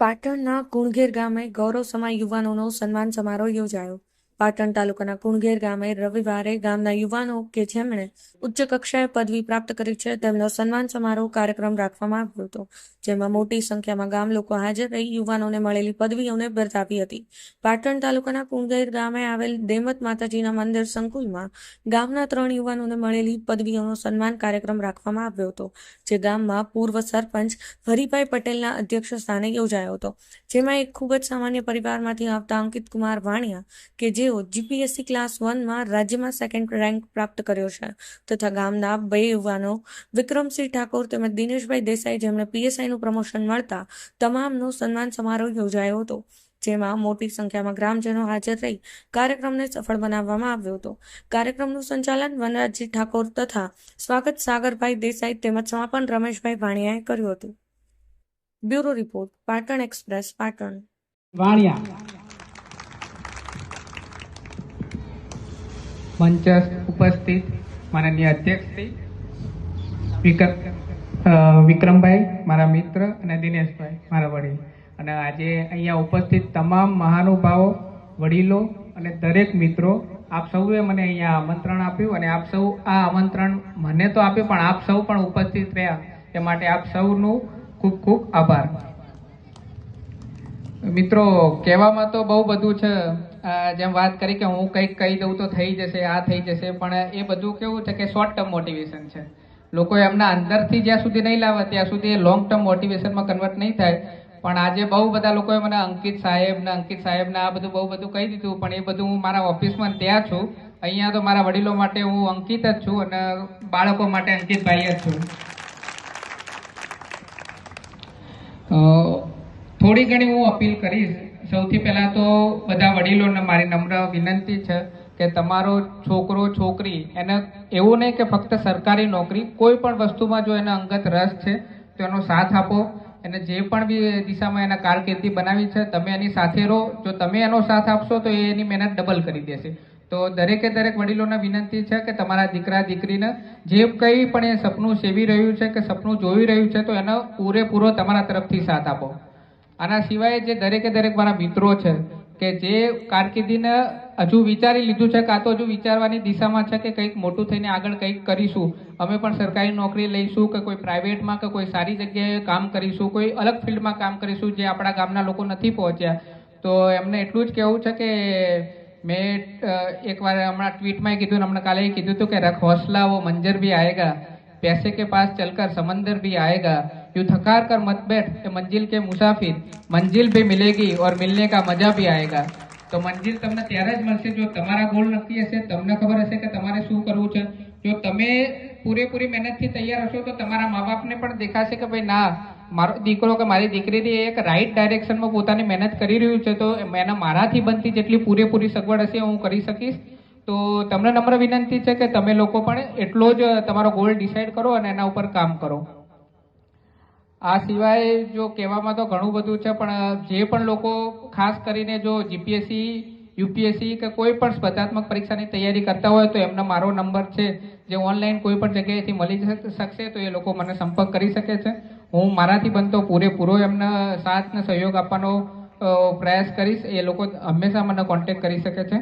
પાટણના કુણઘેર ગામે ગૌરવ સમાય યુવાનોનો સન્માન સમારોહ યોજાયો. પાટણ તાલુકાના કુણઘેર ગામે રવિવારે ગામના યુવાનો કે જેમણે ઉચ્ચ કક્ષાએ પદવી પ્રાપ્ત કરી છે, તેમનો સન્માન સમારોહ કાર્યક્રમ રાખવામાં આવ્યો હતો, જેમાં મોટી સંખ્યામાં ગામ લોકો હાજર રહી યુવાનોને મળેલી પદવીઓને બિરદાવી હતી. પાટણ તાલુકાના કુણઘેર ગામે આવેલ દેમત માતાજીના મંદિર સંકુલમાં ગામના ત્રણ યુવાનોને મળેલી પદવીઓનો સન્માન કાર્યક્રમ રાખવામાં આવ્યો હતો, જે ગામમાં પૂર્વ સરપંચ હરિભાઈ પટેલના અધ્યક્ષ સ્થાને યોજાયો હતો, જેમાં એક ખૂબ જ સામાન્ય પરિવારમાંથી આવતા અંકિત કુમાર વાણિયા કે જેઓ જીપીએસસી ક્લાસ વનમાં રાજ્યમાં સેકન્ડ રેન્ક પ્રાપ્ત કર્યો છે. તથા ગામના બે યુવાનો, વિક્રમસિંહ ઠાકોર તેમજ દિનેશભાઈ દેસાઈ જેમણે પીએસઆઈનું પ્રમોશન મળતા તમામનો સન્માન સમારોહ યોજાયો હતો, જેમાં મોટી સંખ્યામાં ગ્રામજનો હાજર રહી કાર્યક્રમને સફળ બનાવવામાં આવ્યો હતો. કાર્યક્રમનું સંચાલન વનરાજજી ઠાકોર તથા સ્વાગત સાગરભાઈ દેસાઈ તેમજ સમાપન રમેશભાઈ ભાણિયાએ કર્યું હતું. Bureau report Patan express, Patan. Vania. મંચ ઉપસ્થિત માનનીય અધ્યક્ષશ્રી, વિક્ર વિક્રમભાઈ, મારા મિત્ર અને દિનેશભાઈ, મારા વડીલ. અને આજે અહીંયા ઉપસ્થિત તમામ મહાનુભાવો, વડીલો અને દરેક મિત્રો, આપ સૌએ મને અહીંયા આમંત્રણ આપ્યું અને આપ સૌ આ આમંત્રણ મને તો આપ્યું, પણ આપ સૌ પણ ઉપસ્થિત રહ્યા. એ માટે આપ સૌનું ખૂબ ખૂબ આભાર. મિત્રો, કહેવામાં તો બહુ બધું છે. જેમ વાત કરી કે હું કંઈક કહી દઉં તો થઈ જશે, આ થઈ જશે, પણ એ બધું કેવું છે કે શોર્ટ ટર્મ મોટિવેશન છે. લોકો એમના અંદરથી જ્યાં સુધી નહીં લાવે, ત્યાં સુધી એ લોંગ ટર્મ મોટિવેશનમાં કન્વર્ટ નહીં થાય. પણ આજે બહુ બધા લોકોએ મને અંકિત સાહેબ ને અંકિત સાહેબ ને આ બધું બહુ બધું કહી દીધું, પણ એ બધું હું મારા ઓફિસમાં ત્યાં છું. અહીંયા તો મારા વડીલો માટે હું અંકિત જ છું અને બાળકો માટે અંકિતભાઈ જ છું. થોડી ઘણી હું અપીલ કરીશ સૌથી પહેલાં તો બધા વડીલોને મારી નમ્ર વિનંતી છે કે તમારો છોકરો, છોકરી એને એવું નહીં કે ફક્ત સરકારી નોકરી, કોઈ પણ વસ્તુમાં જો એને અંગત રસ છે, તો એનો સાથ આપો. એને જે પણ બી દિશામાં એને કારકિર્દી બનાવી છે, તમે એની સાથે રહો. જો તમે એનો સાથ આપશો, તો એ એની મહેનત ડબલ કરી દેશે. તો દરેકે દરેક વડીલોને વિનંતી છે કે તમારા દીકરા, દીકરીને જે કંઈ પણ એ સપનું સેવી રહ્યું છે કે સપનું જોઈ રહ્યું છે, તો એનો પૂરેપૂરો તમારા તરફથી સાથ આપો. આના સિવાય જે દરેકે દરેક મારા મિત્રો છે, કે જે કારકિર્દીને હજુ વિચારી લીધું છે, કાં તો હજુ વિચારવાની દિશામાં છે કે કંઈક મોટું થઈને આગળ કંઈક કરીશું. અમે પણ સરકારી નોકરી લઈશું કે કોઈ પ્રાઇવેટમાં કે કોઈ સારી જગ્યાએ કામ કરીશું, કોઈ અલગ ફિલ્ડમાં કામ કરીશું જે આપણા ગામના લોકો નથી પહોંચ્યા. તો એમને એટલું જ કહેવું છે કે મેં એકવાર હમણાં ટ્વીટમાં કીધું હમણાં કાલે કીધું હતું કે, રખ હોસલા વો મંજર ભી આયેગા, પૈસે કે પાસ ચલકર સમંદર ભી આયેગા. यूं थकार कर मत बैठ ये मंजिल के मुसाफिर मंजिल भी मिलेगी और मिलने का मजा भी आएगा તો મંજિલ તમને ત્યારે જ મળશે જો તમારા ગોલ નક્કી હશે તમને ખબર હશે કે તમારે શું કરવું છે જો તમે પૂરેપૂરી મહેનતથી તૈયાર હશો તો તમારા મા બાપને પણ દેખાશે કે ભાઈ ના મારો દીકરો કે મારી દીકરી એક રાઈટ ડાયરેક્શનમાં પોતાની મહેનત કરી રહ્યું છે તો એને મારાથી બનતી જેટલી પૂરેપૂરી સગવડ હશે હું કરી શકીશ તો તમને નમ્ર વિનંતી છે કે તમે લોકો પણ એટલો જ તમારો ગોલ ડિસાઈડ કરો અને એના ઉપર કામ કરો આ સિવાય જો કહેવામાં તો ઘણું બધું છે, પણ જે પણ લોકો ખાસ કરીને જો જીપીએસસી યુપીએસસી કે કોઈ પણ સ્પર્ધાત્મક પરીક્ષાની તૈયારી કરતા હોય, તો એમનો મારો નંબર છે. જે ઓનલાઈન કોઈ પણ જગ્યાએથી મળી શકશે, તો એ લોકો મને સંપર્ક કરી શકે છે. હું મારાથી બનતો પૂરેપૂરો એમને સાથ ને સહયોગ આપવાનો પ્રયાસ કરીશ. એ લોકો હંમેશા મને કોન્ટેક્ટ કરી શકે છે.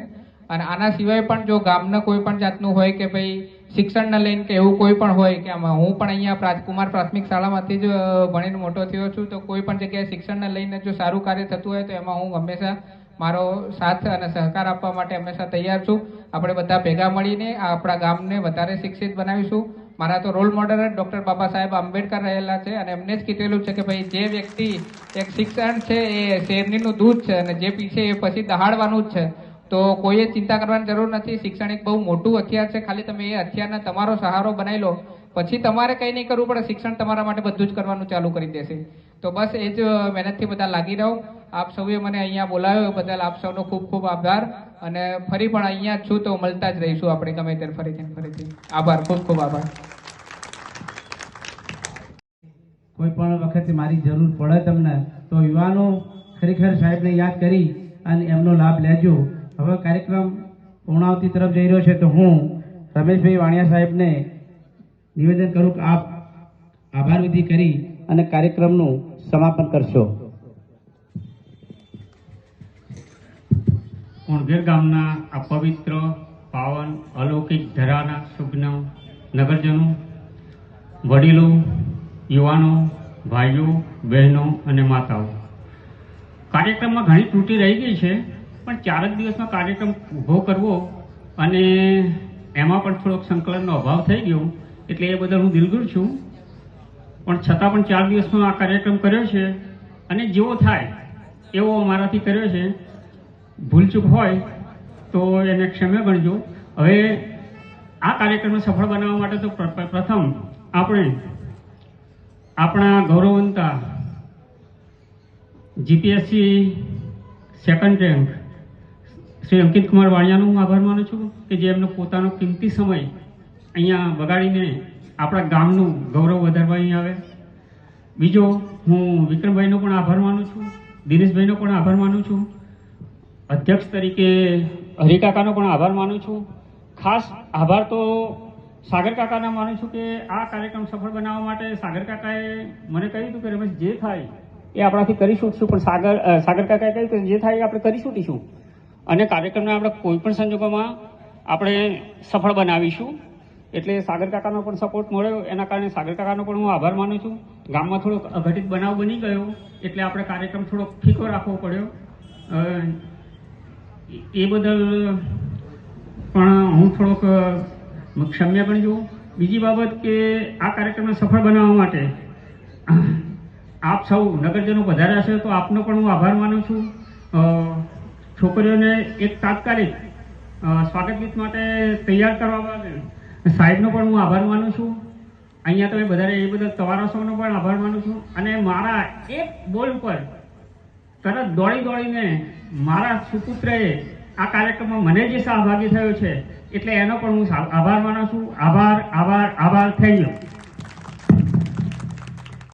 અને આના સિવાય પણ જો ગામના કોઈ પણ જાતનું હોય કે ભાઈ શિક્ષણને લઈને કે એવું કોઈ પણ હોય કે આમાં હું પણ અહીંયા કુમાર પ્રાથમિક શાળામાંથી જ ભણીને મોટો થયો છું, તો કોઈ પણ જગ્યાએ શિક્ષણને લઈને જો સારું કાર્ય થતું હોય તો એમાં હું હંમેશા મારો સાથ અને સહકાર આપવા માટે હંમેશા તૈયાર છું. આપણે બધા ભેગા મળીને આપણા ગામને વધારે શિક્ષિત બનાવીશું. મારા તો રોલ મોડલ જ ડૉક્ટર બાબા સાહેબ આંબેડકર રહેલા છે અને એમને જ કીધેલું છે કે ભાઈ, જે વ્યક્તિ એક શિક્ષણ છે એ શેરનીનું દૂધ છે અને જે પીછે એ પછી દહાડવાનું જ છે. તો કોઈએ ચિંતા કરવાની જરૂર નથી. શિક્ષણ એક બહુ મોટું હથિયાર છે. ખાલી તમે એ હથિયારને તમારો સહારો બનાવી લો. પછી તમારે કંઈ નહીં કરવું પડે. શિક્ષણ તમારા માટે બધું જ કરવાનું ચાલુ કરી દેશે. તો બસ એ જ મહેનતથી બધા લાગી રહો. આપ સૌએ મને અહીંયા બોલાવ્યો. બદલ આપ સૌનો ખૂબ ખૂબ આભાર. અને ફરી પણ અહીંયા છું તો મળતા જ રહીશું આપણે ગમે ત્યારે ફરીથી ફરીથી. આભાર. ખૂબ ખૂબ આભાર. કોઈ પણ વખતે મારી જરૂર પડે તમને, તો યુવાનો ખરેખર સાહેબને યાદ કરી અને એમનો લાભ લેજો. હવે કાર્યક્રમ પૂર્ણાવતી તરફ જઈ રહ્યો છે તો હું રમેશભાઈ વાણિયા સાહેબને નિવેદન કરું કે આપ આભાર વિધિ કરી અને કાર્યક્રમનું સમાપન કરશો. ઉણગેર ગામના આ પવિત્ર પાવન, અલૌકિક ધરાના સુજ્ઞ નગરજનો, વડીલો, યુવાનો, ભાઈઓ, બહેનો અને માતાઓ. કાર્યક્રમમાં ઘણી ત્રુટી રહી ગઈ છે. પણ ચાર જ દિવસમાં કાર્યક્રમ ઊભો કરવો અને એમાં પણ થોડોક સંકલનનો અભાવ થઈ ગયો, એટલે એ બદલ હું દિલગુર છું. પણ છતાં પણ ચાર દિવસનો આ કાર્યક્રમ કર્યો છે અને જેવો થાય એવો અમારાથી કર્યો છે. ભૂલચૂક હોય તો એને ક્ષમે ગણજો. હવે આ કાર્યક્રમને સફળ બનાવવા માટે તો પ્ર- પ્ર- પ્રથમ આપણે આપણા ગૌરવંતા GPSC second rank Shri Ankit Kumar વાણિયાનો હું આભાર માનું છું કે જે એમનો પોતાનો કિંમતી સમય અહીંયા બગાડીને આપણા ગામનું ગૌરવ વધારવા અહીં આવે. બીજો, હું વિક્રમભાઈનો પણ આભાર માનું છું, દિનેશભાઈનો પણ આભાર માનું છું. અધ્યક્ષ તરીકે હરિકાકાનો પણ આભાર માનું છું. ખાસ આભાર તો સાગર કાકાના માનું છું કે આ કાર્યક્રમ સફળ બનાવવા માટે સાગર કાકાએ મને કહ્યું હતું કે રમેશ, જે થાય એ આપણાથી કરી છૂટશું પણ સાગર સાગર કાકાએ કહ્યું કે જે થાય એ આપણે કરી છૂટીશું અને કાર્યક્રમને આપણે કોઈ પણ સંજોગોમાં આપણે સફળ બનાવીશું. એટલે સાગર કાકાનો પણ સપોર્ટ મળ્યો. એના કારણે સાગર કાકાનો પણ હું આભાર માનું છું. ગામમાં થોડોક અઘટિત બનાવ બની ગયો, એટલે આપણે કાર્યક્રમ થોડોક ફીકો રાખવો પડ્યો. એ બદલ પણ હું થોડોક ક્ષમ્ય પણ છું બીજી બાબત કે આ કાર્યક્રમને સફળ બનાવવા માટે આપ સૌ નગરજનો વધારે હશે તો આપનો પણ હું આભાર માનું છું. છોકરીઓને એક તાત્કાલિક સ્વાગત ગીત માટે તૈયાર કરવા માટે સાહેબનો પણ હું આભાર માનું છું. અહીંયા તમે બધાને એ બધા તમારા સૌનો પણ આભાર માનું છું. અને મારા એક બોલ પર તરત દોડી દોડીને મારા સુપુત્રએ આ કાર્યક્રમમાં મને જે સહભાગી થયો છે, એટલે એનો પણ હું આભાર માનું છું. આભાર આભાર આભાર. થઈ ગયો